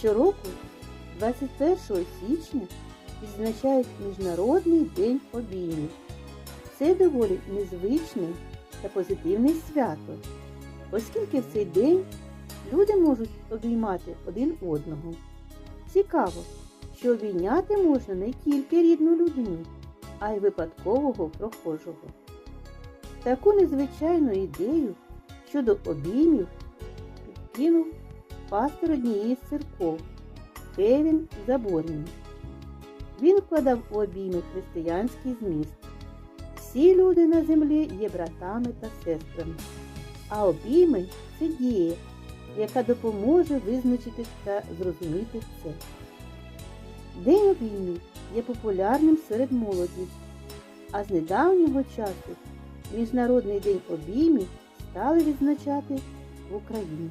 Щороку, 21 січня, відзначають Міжнародний день обіймів. Це доволі незвичне та позитивне свято, оскільки в цей день люди можуть обіймати один одного. Цікаво, що обійняти можна не тільки рідну людину, а й випадкового прохожого. Таку незвичайну ідею щодо обіймів підкинув пастор однієї з церков Кевін Заборний. Він вкладав у обійми християнський зміст. Всі люди на землі є братами та сестрами, а обійми це дія, яка допоможе визначити та зрозуміти це. День обіймів є популярним серед молоді, а з недавнього часу Міжнародний день обіймів стали відзначати в Україні.